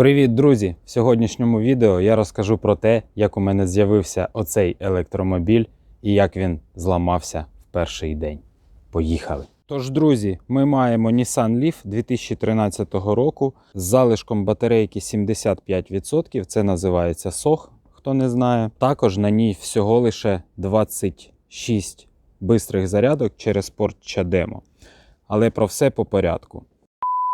Привіт, друзі! В сьогоднішньому відео я розкажу про те, як у мене з'явився оцей електромобіль і як він зламався в перший день. Поїхали! Тож, друзі, ми маємо Nissan Leaf 2013 року з залишком батарейки 75%. Це називається SOH, хто не знає. Також на ній всього лише 26 бистрих зарядок через порт Чадемо. Але про все по порядку.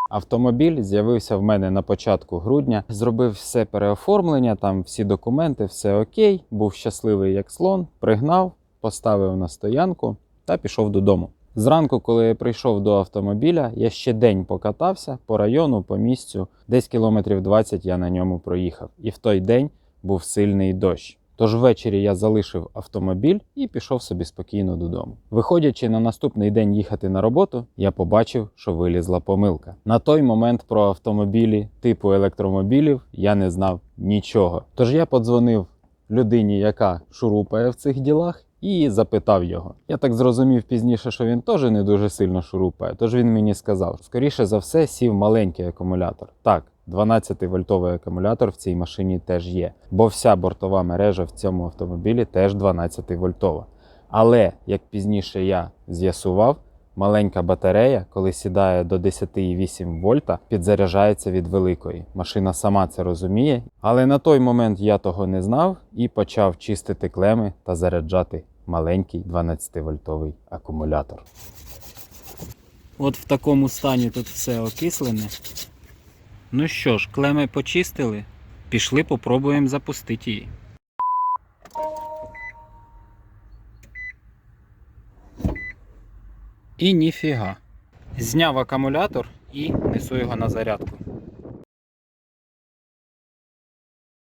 Автомобіль з'явився в мене на початку грудня. Зробив все переоформлення, там всі документи, все окей. Був щасливий як слон, пригнав, поставив на стоянку та пішов додому. Зранку, коли я прийшов до автомобіля, я ще день покатався по району, по місцю, десь кілометрів 20 я на ньому проїхав. І в той день був сильний дощ. Тож ввечері я залишив автомобіль і пішов собі спокійно додому. Виходячи на наступний день їхати на роботу, я побачив, що вилізла помилка. На той момент про автомобілі типу електромобілів я не знав нічого. Тож я подзвонив людині, яка шурупає в цих ділах, і запитав його. Я так зрозумів пізніше, що він теж не дуже сильно шурупає. Тож він мені сказав: скоріше за все, сів маленький акумулятор. Так. 12-вольтовий акумулятор в цій машині теж є, бо вся бортова мережа в цьому автомобілі теж 12-вольтова. Але як пізніше я з'ясував, маленька батарея, коли сідає до 10,8 вольта, підзаряджається від великої. Машина сама це розуміє, але на той момент я того не знав і почав чистити клеми та заряджати маленький 12-вольтовий акумулятор. От в такому стані тут все окислене. Ну що ж, клеми почистили. Пішли попробуємо запустити її. І ніфіга. Зняв акумулятор і несу його на зарядку.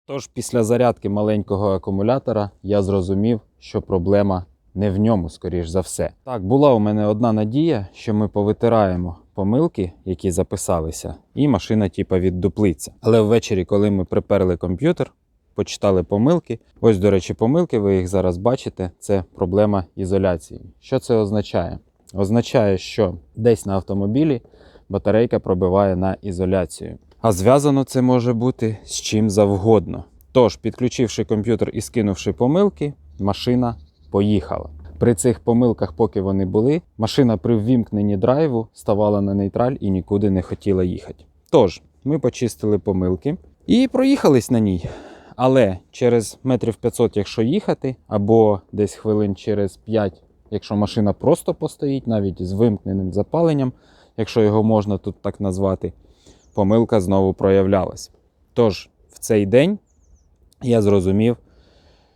Тож після зарядки маленького акумулятора я зрозумів, що проблема не в ньому, скоріш за все. Так, була у мене одна надія, що ми повитираємо помилки, які записалися, і машина типа віддуплиться. Але ввечері, коли ми приперли комп'ютер, почитали помилки. Ось, до речі, помилки, ви їх зараз бачите. Це проблема ізоляції. Що це означає? Означає, що десь на автомобілі батарейка пробиває на ізоляцію. А зв'язано це може бути з чим завгодно. Тож, підключивши комп'ютер і скинувши помилки, машина поїхала. При цих помилках, поки вони були, машина при ввімкненні драйву ставала на нейтраль і нікуди не хотіла їхати. Тож, ми почистили помилки і проїхались на ній. Але через метрів 500, якщо їхати, або десь хвилин через 5, якщо машина просто постоїть, навіть з вимкненим запаленням, якщо його можна тут так назвати, помилка знову проявлялась. Тож, в цей день я зрозумів,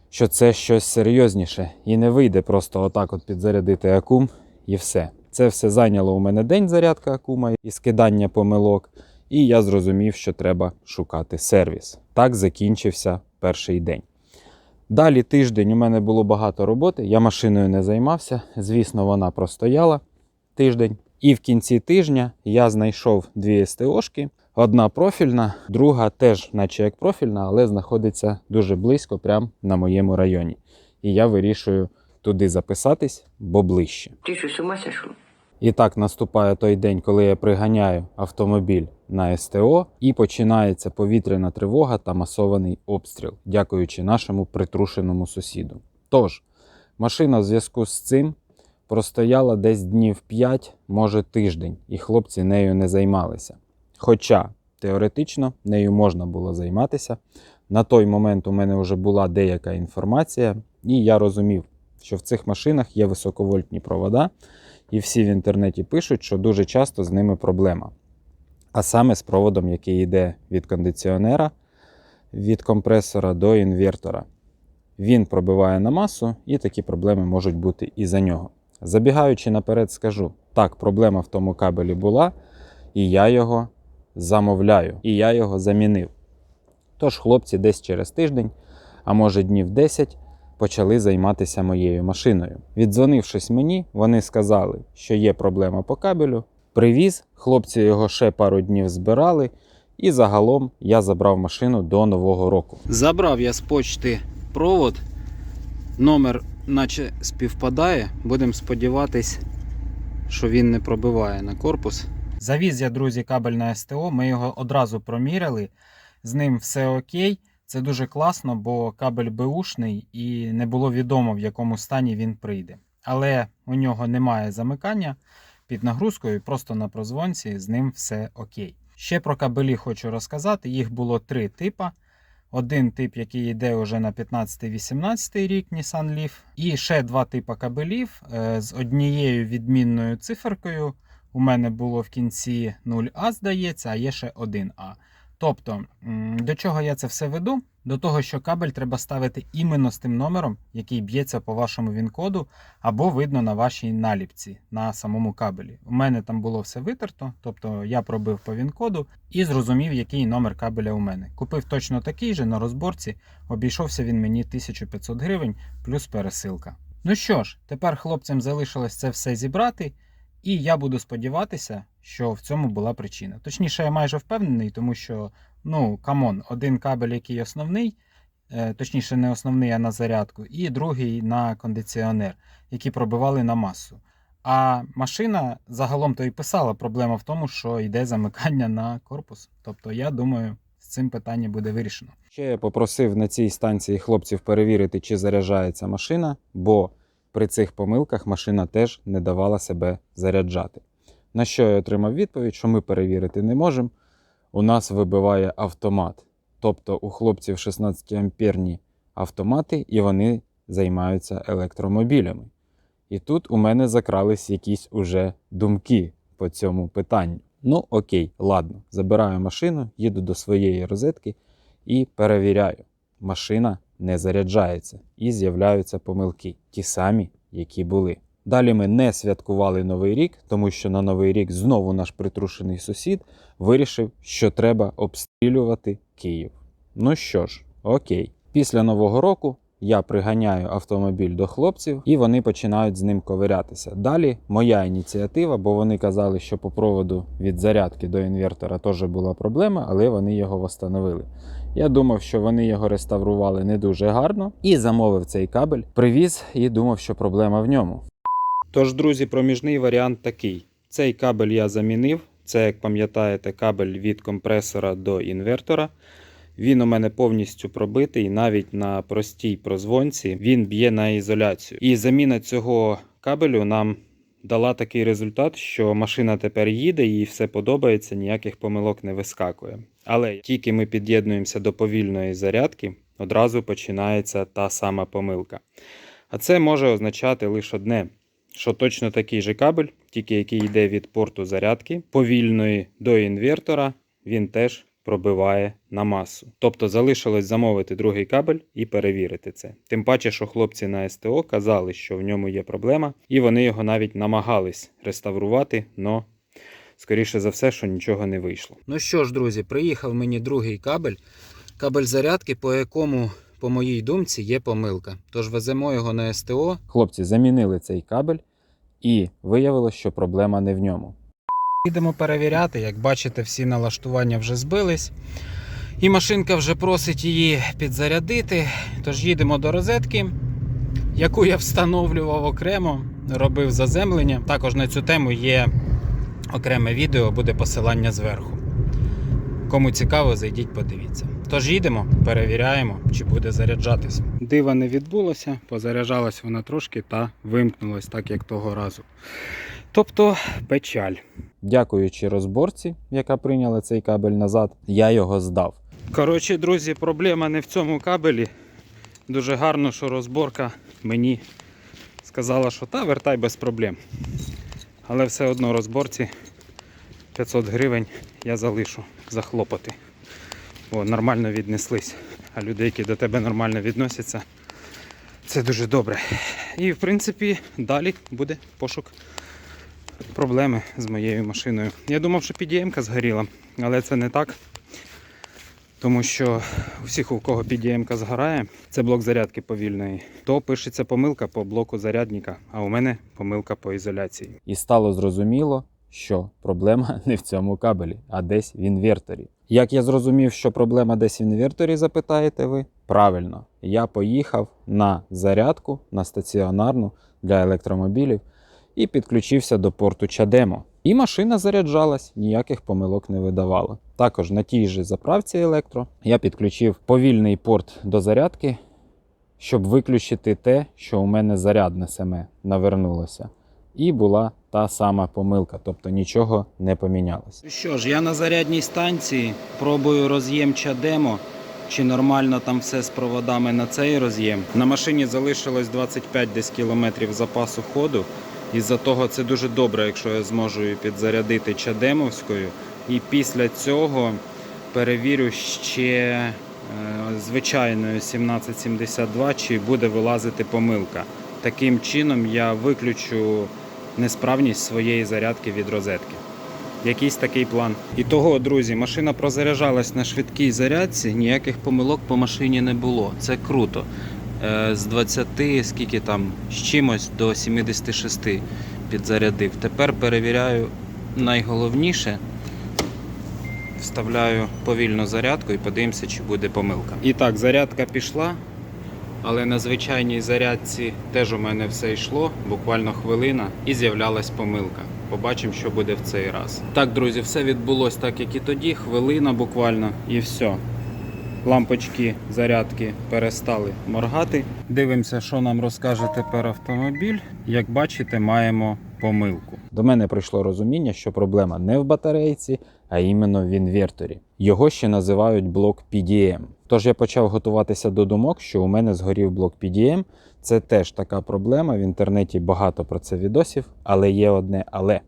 що це щось серйозніше і не вийде просто отак от підзарядити акум і все. Це все зайняло у мене день зарядка акума і скидання помилок, і я зрозумів, що треба шукати сервіс. Так закінчився перший день. Далі тиждень у мене було багато роботи, я машиною не займався. Звісно, вона простояла тиждень. І в кінці тижня я знайшов дві СТОшки. Одна профільна, друга теж, наче як профільна, але знаходиться дуже близько, прямо на моєму районі. І я вирішую туди записатись, бо ближче. Ты что, с ума? І так наступає той день, коли я приганяю автомобіль на СТО, і починається повітряна тривога та масований обстріл, дякуючи нашому притрушеному сусіду. Тож, машина в зв'язку з цим простояла десь днів 5, може тиждень, і хлопці нею не займалися. Хоча теоретично нею можна було займатися. На той момент у мене вже була деяка інформація, і я розумів, що в цих машинах є високовольтні провода, і всі в інтернеті пишуть, що дуже часто з ними проблема. А саме з проводом, який йде від кондиціонера, від компресора до інвертора. Він пробиває на масу, і такі проблеми можуть бути і за нього. Забігаючи наперед, скажу: так, проблема в тому кабелі була, і я його замовляю, і я його замінив. Тож хлопці десь через тиждень, а може днів 10, почали займатися моєю машиною. Віддзвонившись мені, вони сказали, що є проблема по кабелю. Привіз, хлопці його ще пару днів збирали, і загалом я забрав машину до Нового року. Забрав я з почти провод, номер наче співпадає. Будемо сподіватись, що він не пробиває на корпус. Завіз я, друзі, кабель на СТО. Ми його одразу проміряли. з ним все окей. Це дуже класно, бо кабель беушний і не було відомо, в якому стані він прийде. Але у нього немає замикання під нагрузкою, просто на прозвонці з ним все окей. Ще про кабелі хочу розказати. Їх було три типа. Один тип, який йде вже на 15-18 рік Nissan Leaf, і ще два типи кабелів е, з однією відмінною циферкою. У мене було в кінці 0А, здається, а є ще 1А. Тобто, до чого я це все веду? До того, що кабель треба ставити іменно з тим номером, який б'ється по вашому він-коду, або видно на вашій наліпці на самому кабелі. У мене там було все витерто, тобто я пробив по він-коду і зрозумів, який номер кабеля у мене. Купив точно такий же на розборці, обійшовся він мені 1500 гривень плюс пересилка. Ну що ж, тепер хлопцям залишилось це все зібрати. І я буду сподіватися, що в цьому була причина. Точніше, я майже впевнений, тому що, ну, камон, один кабель, який основний, е, точніше, не основний, а на зарядку, і другий на кондиціонер, які пробивали на масу. А машина загалом то і писала, проблема в тому, що йде замикання на корпус. Тобто, я думаю, з цим питання буде вирішено. Ще я попросив на цій станції хлопців перевірити, чи заряджається машина, бо при цих помилках машина теж не давала себе заряджати. На що я отримав відповідь, що ми перевірити не можемо. У нас вибиває автомат. Тобто у хлопців 16 амперні автомати, і вони займаються електромобілями. І тут у мене закрались якісь уже думки по цьому питанню. Ну, окей, ладно, забираю машину, їду до своєї розетки і перевіряю. Машина не заряджається і з'являються помилки, ті самі, які були. Далі ми не святкували Новий рік, тому що на Новий рік знову наш притрушений сусід вирішив, що треба обстрілювати Київ. Ну що ж, окей. Після Нового року я приганяю автомобіль до хлопців, і вони починають з ним ковирятися. Далі моя ініціатива, бо вони казали, що по проводу від зарядки до інвертора теж була проблема, але вони його встановили. Я думав, що вони його реставрували не дуже гарно і замовив цей кабель, привіз і думав, що проблема в ньому. Тож, друзі, проміжний варіант такий: цей кабель я замінив. Це, як пам'ятаєте, кабель від компресора до інвертора. Він у мене повністю пробитий, навіть на простій прозвонці він б'є на ізоляцію. І заміна цього кабелю нам дала такий результат, що машина тепер їде, їй все подобається, ніяких помилок не вискакує. Але тільки ми під'єднуємося до повільної зарядки, одразу починається та сама помилка. А це може означати лише одне: що точно такий же кабель, тільки який йде від порту зарядки, повільної до інвертора, він теж пробиває на масу. Тобто залишилось замовити другий кабель і перевірити це. Тим паче, що хлопці на СТО казали, що в ньому є проблема, і вони його навіть намагались реставрувати, но скоріше за все, що нічого не вийшло. Ну що ж, друзі, приїхав мені другий кабель. Кабель зарядки, по якому, по моїй думці, є помилка. Тож веземо його на СТО. Хлопці замінили цей кабель, і виявилось, що проблема не в ньому. Їдемо перевіряти, як бачите, всі налаштування вже збились. І машинка вже просить її підзарядити. Тож їдемо до розетки, яку я встановлював окремо, робив заземлення. Також на цю тему є окреме відео, буде посилання зверху. Кому цікаво, зайдіть, подивіться. Тож їдемо, перевіряємо, чи буде заряджатись. Дива не відбулося, позаряджалась вона трошки та вимкнулась, так як того разу. Тобто печаль. Дякуючи розборці, яка прийняла цей кабель назад, я його здав. Коротше, друзі, проблема не в цьому кабелі. Дуже гарно, що розборка мені сказала, що та вертай без проблем. Але все одно розборці 500 гривень я залишу за хлопоти. Бо нормально віднеслись. А люди, які до тебе нормально відносяться, це дуже добре. І в принципі далі буде пошук проблеми з моєю машиною. Я думав, що підіємка згоріла, але це не так. Тому що у всіх, у кого підіємка згорає, це блок зарядки повільної, то пишеться помилка по блоку зарядника, а у мене помилка по ізоляції. І стало зрозуміло, що проблема не в цьому кабелі, а десь в інверторі. Як я зрозумів, що проблема десь в інверторі, запитаєте ви? Правильно, я поїхав на зарядку на стаціонарну для електромобілів і підключився до порту Чадемо. І машина заряджалась, ніяких помилок не видавала. Також на тій же заправці електро я підключив повільний порт до зарядки, щоб виключити те, що у мене зарядне саме навернулося. І була та сама помилка, тобто нічого не помінялося. Що ж, я на зарядній станції пробую роз'єм чадемо. Чи нормально там все з проводами на цей роз'єм? На машині залишилось 25 десь кілометрів запасу ходу. Із-за того це дуже добре, якщо я зможу її підзарядити чадемовською. І після цього перевірю ще е, звичайною 1772, чи буде вилазити помилка. Таким чином я виключу несправність своєї зарядки від розетки. Якийсь такий план. І того, друзі, машина прозаряджалась на швидкій зарядці, ніяких помилок по машині не було. Це круто. Е, З 20, скільки там, з чимось до 76 підзарядив. Тепер перевіряю найголовніше. Вставляю повільну зарядку і подивимося, чи буде помилка. І так, зарядка пішла. Але на звичайній зарядці теж у мене все йшло, буквально хвилина, і з'являлась помилка. Побачимо, що буде в цей раз. Так, друзі, все відбулось так, як і тоді. Хвилина буквально, і все. Лампочки зарядки перестали моргати. Дивимося, що нам розкаже тепер автомобіль. Як бачите, маємо помилку. До мене прийшло розуміння, що проблема не в батарейці, а іменно в інверторі. Його ще називають блок PDM. Тож я почав готуватися до думок, що у мене згорів блок PDM. Це теж така проблема. В інтернеті багато про це відосів, але є одне але.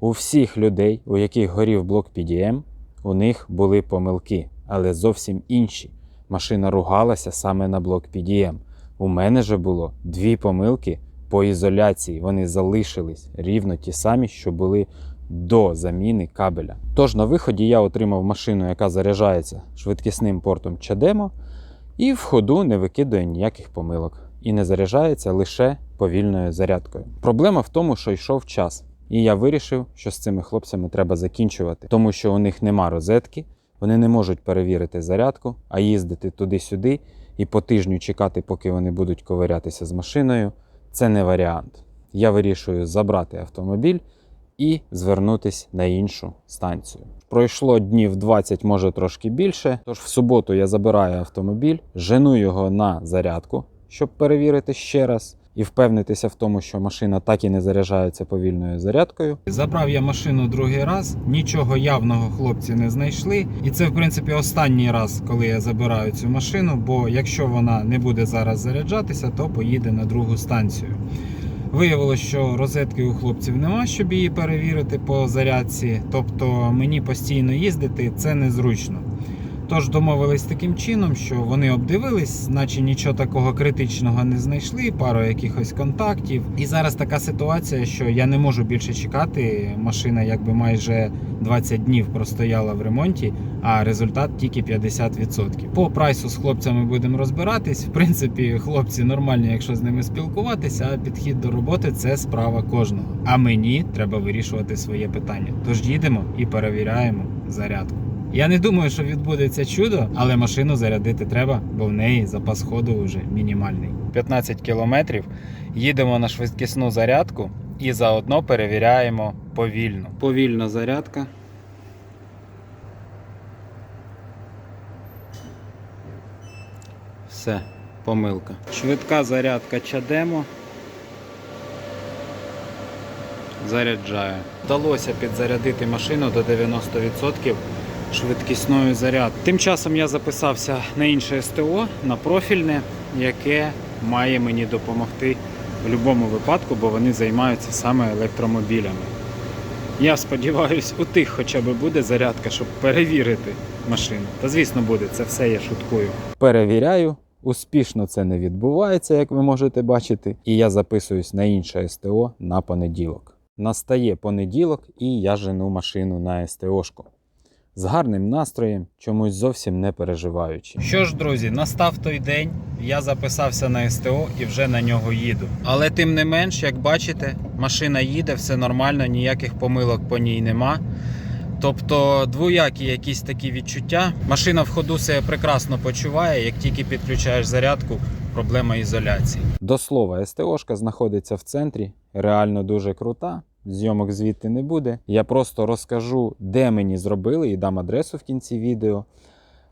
У всіх людей, у яких горів блок PDM, у них були помилки, але зовсім інші. Машина ругалася саме на блок PDM. У мене же було дві помилки по ізоляції. Вони залишились рівно ті самі, що були до заміни кабеля. Тож на виході я отримав машину, яка заряджається швидкісним портом CHAdeMO, і в ходу не викидує ніяких помилок. І не заряджається лише повільною зарядкою. Проблема в тому, що йшов час. І я вирішив, що з цими хлопцями треба закінчувати, тому що у них нема розетки, вони не можуть перевірити зарядку, а їздити туди-сюди і по тижню чекати, поки вони будуть ковирятися з машиною. Це не варіант. Я вирішую забрати автомобіль і звернутись на іншу станцію. Пройшло днів 20, може трошки більше. Тож в суботу я забираю автомобіль, жену його на зарядку, щоб перевірити ще раз і впевнитися в тому, що машина так і не заряджається повільною зарядкою. Забрав я машину другий раз, нічого явного хлопці не знайшли. І це, в принципі, останній раз, коли я забираю цю машину. Бо якщо вона не буде зараз заряджатися, то поїде на другу станцію. Виявилося, що розетки у хлопців нема, щоб її перевірити по зарядці. Тобто мені постійно їздити це незручно. Тож домовились таким чином, що вони обдивились, наче нічого такого критичного не знайшли, пару якихось контактів. І зараз така ситуація, що я не можу більше чекати. Машина якби майже 20 днів простояла в ремонті, а результат тільки 50%. По прайсу з хлопцями будемо розбиратись. В принципі, хлопці нормальні, якщо з ними спілкуватися, а підхід до роботи це справа кожного. А мені треба вирішувати своє питання. Тож їдемо і перевіряємо зарядку. Я не думаю, що відбудеться чудо, але машину зарядити треба, бо в неї запас ходу вже мінімальний. 15 кілометрів. Їдемо на швидкісну зарядку і заодно перевіряємо повільно. Повільна зарядка. Все, помилка. Швидка зарядка чадемо. Заряджає. Вдалося підзарядити машину до 90% швидкісною заряд. Тим часом я записався на інше СТО, на профільне, яке має мені допомогти в будь-якому випадку, бо вони займаються саме електромобілями. Я сподіваюся, у тих хоча б буде зарядка, щоб перевірити машину. Та звісно буде, це все я шуткую. Перевіряю. Успішно це не відбувається, як ви можете бачити, і я записуюсь на інше СТО на понеділок. Настає понеділок, і я жену машину на СТОшку. З гарним настроєм, чомусь зовсім не переживаючи. Що ж, друзі, настав той день, я записався на СТО і вже на нього їду. Але тим не менш, як бачите, машина їде, все нормально, ніяких помилок по ній нема. Тобто двоякі якісь такі відчуття. Машина в ходу себе прекрасно почуває, як тільки підключаєш зарядку, проблема ізоляції. До слова, СТОшка знаходиться в центрі, реально дуже крута. Зйомок звідти не буде. Я просто розкажу, де мені зробили, і дам адресу в кінці відео.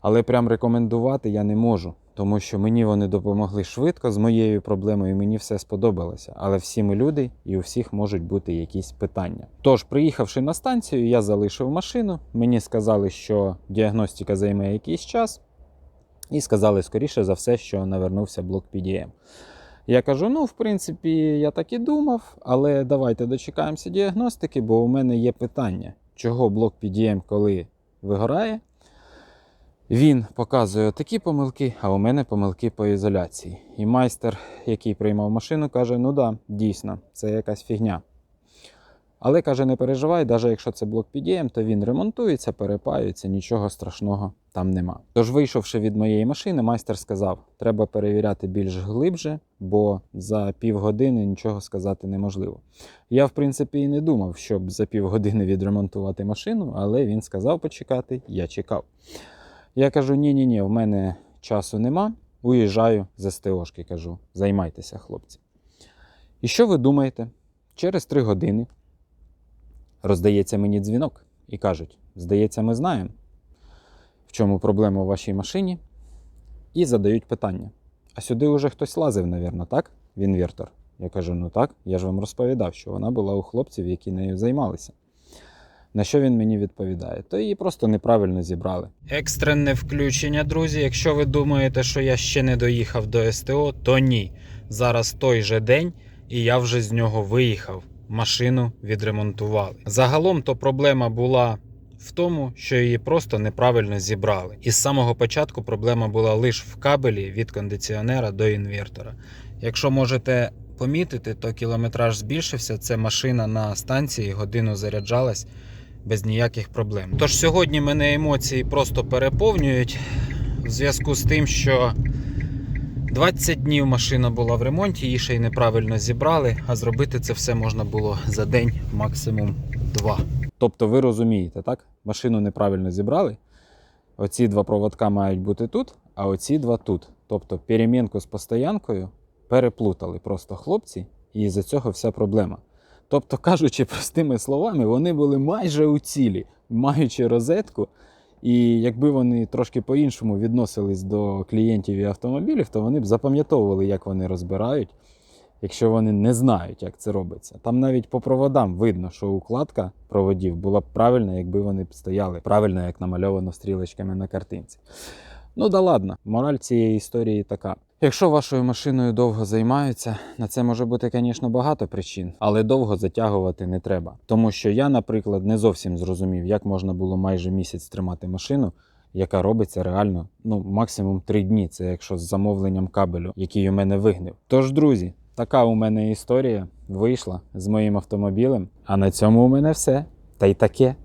Але прям рекомендувати я не можу, тому що мені вони допомогли швидко з моєю проблемою, і мені все сподобалося. Але всі ми люди, і у всіх можуть бути якісь питання. Тож, приїхавши на станцію, я залишив машину. Мені сказали, що діагностика займе якийсь час, і сказали, скоріше за все, що навернувся блок PDM. Я кажу: ну, в принципі, я так і думав, але давайте дочекаємося діагностики, бо у мене є питання, чого блок PDM, коли вигорає, він показує такі помилки, а у мене помилки по ізоляції. І майстер, який приймав машину, каже: ну да, дійсно, це якась фігня. Але каже, не переживай, навіть якщо це блок PDM, то він ремонтується, перепаюється, нічого страшного там нема. Тож, вийшовши від моєї машини, майстер сказав, треба перевіряти більш глибше, бо за півгодини нічого сказати неможливо. Я, в принципі, і не думав, щоб за півгодини відремонтувати машину, але він сказав почекати, я чекав. Я кажу: ні-ні, ні, в мене часу нема. Уїжджаю з СТОшки, кажу, займайтеся, хлопці. І що ви думаєте? Через три години роздається мені дзвінок і кажуть: здається, ми знаємо, в чому проблема у вашій машині, і задають питання. А сюди вже хтось лазив, навірно, так? В інвертор. Я кажу: ну так, я ж вам розповідав, що вона була у хлопців, які нею займалися. На що він мені відповідає? То її просто неправильно зібрали. Екстрене включення, друзі. Якщо ви думаєте, що я ще не доїхав до СТО, то ні. Зараз той же день, і я вже з нього виїхав. Машину відремонтували. Загалом то проблема була в тому, що її просто неправильно зібрали. І з самого початку проблема була лише в кабелі від кондиціонера до інвертора. Якщо можете помітити, то кілометраж збільшився. Це машина на станції годину заряджалась без ніяких проблем. Тож сьогодні мене емоції просто переповнюють в зв'язку з тим, що 20 днів машина була в ремонті, її ще й неправильно зібрали, а зробити це все можна було за день, максимум два. Тобто, ви розумієте, так? Машину неправильно зібрали. Оці два проводка мають бути тут, а оці два тут. Тобто перемінку з постоянкою переплутали просто хлопці, і з-за цього вся проблема. Тобто, кажучи простими словами, вони були майже у цілі, маючи розетку. І якби вони трошки по-іншому відносились до клієнтів і автомобілів, то вони б запам'ятовували, як вони розбирають, якщо вони не знають, як це робиться. Там навіть по проводам видно, що укладка проводів була б правильна, якби вони стояли правильно, як намальовано стрілочками на картинці. Ну да ладно, мораль цієї історії така. Якщо вашою машиною довго займаються, на це може бути, звісно, багато причин, але довго затягувати не треба. Тому що я, наприклад, не зовсім зрозумів, як можна було майже місяць тримати машину, яка робиться реально ну максимум 3 дні. Це якщо з замовленням кабелю, який у мене вигнив. Тож, друзі, така у мене історія вийшла з моїм автомобілем. А на цьому у мене все. Та й таке.